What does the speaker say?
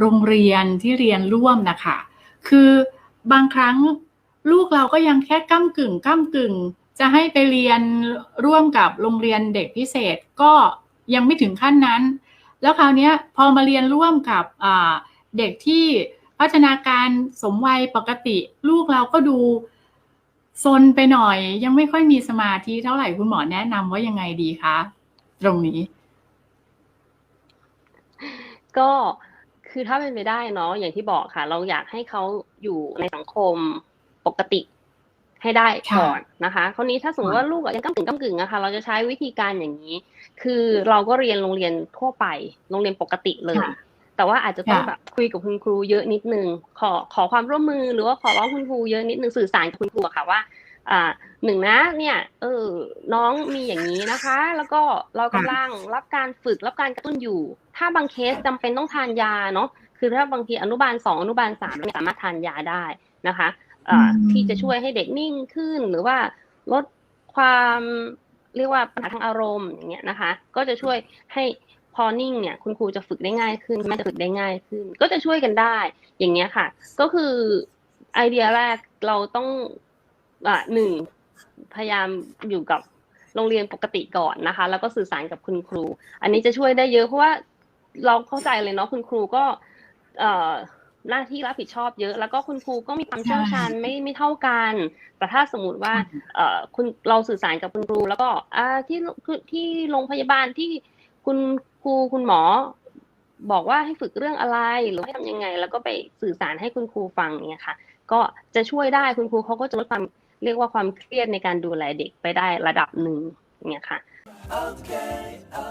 โรงเรียนที่เรียนร่วมนะคะคือบางครั้งลูกเราก็ยังแค่ก้ากึ่งก้ากึ่ง จะให้ไปเรียนร่วมกับโรงเรียนเด็กพิเศษก็ยังไม่ถึงขั้นนั้น แล้วคราวนี้พอมาเรียนร่วมกับเด็กที่พัฒนาการสมวัยปกติ ลูกเราก็ดูซนไปหน่อย ยังไม่ค่อยมีสมาธิเท่าไหร่คุณหมอแนะนำว่ายังไงดีคะตรงนี้ ก็ คือถ้าเป็นไปได้เนาะอย่างที่บอกค่ะ เราอยากให้เขาอยู่ในสังคมปกติให้ได้ค่ะก่อนนะคะคราวนี้ถ้าสมมติว่าลูกอะยังก้ากึ่งก้ากึ่งอะค่ะเราจะใช้วิธีการอย่างนี้ คือเราก็เรียนโรงเรียนทั่วไป โรงเรียนปกติเลยค่ะแต่ว่าอาจจะต้องค่ะแบบคุยกับคุณครูเยอะนิดนึง ขอขอความร่วมมือหรือว่าขอร้องคุณครูเยอะนิดนึงสื่อสารกับคุณครูอะค่ะว่า อ่าหนึ่งนะเนี่ยเออน้องมีอย่างนี้นะคะ แล้วก็เรากำลังรับการฝึกรับการกระตุ้นอยู่ ถ้าบางเคสจำเป็นต้องทานยาเนาะคือถ้าบางทีอนุบาลสองอนุบาลสามเราสามารถทานยาได้นะคะอ่าอืมที่จะช่วยให้เด็กนิ่งขึ้นหรือว่าลดความเรียกว่าปัญหาทางอารมณ์อย่างเงี้ยนะคะ ก็จะช่วยให้พอนิ่งเนี่ยคุณครูจะฝึกได้ง่ายขึ้นแม่จะฝึกได้ง่ายขึ้น ก็จะช่วยกันได้ อย่างเงี้ยค่ะ ก็คือไอเดียแรกเราต้องอ่าหนึ่งพยายามอยู่กับโรงเรียนปกติก่อนนะคะ แล้วก็สื่อสารกับคุณครู อันนี้จะช่วยได้เยอะเพราะว่า เราเข้าใจเลยเนาะคุณครูก็เอ่อหน้าที่รับผิดชอบเยอะ แล้วก็คุณครูก็มีความเชี่ยวชาญไม่ไม่เท่ากัน แต่ถ้าสมมติว่าเอ่อคุณเราสื่อสารกับคุณครู แล้วก็อ่าที่คือที่โรงพยาบาลที่คุณครูคุณหมอ บอกว่าให้ฝึกเรื่องอะไรหรือให้ทำยังไง แล้วก็ไปสื่อสารให้คุณครูฟังเนี่ยค่ะ ก็จะช่วยได้คุณครูเขาก็จะลดความเรียกว่าความเครียดในการดูแลเด็กไปได้ระดับหนึ่งเนี่ยค่ะ okay, okay.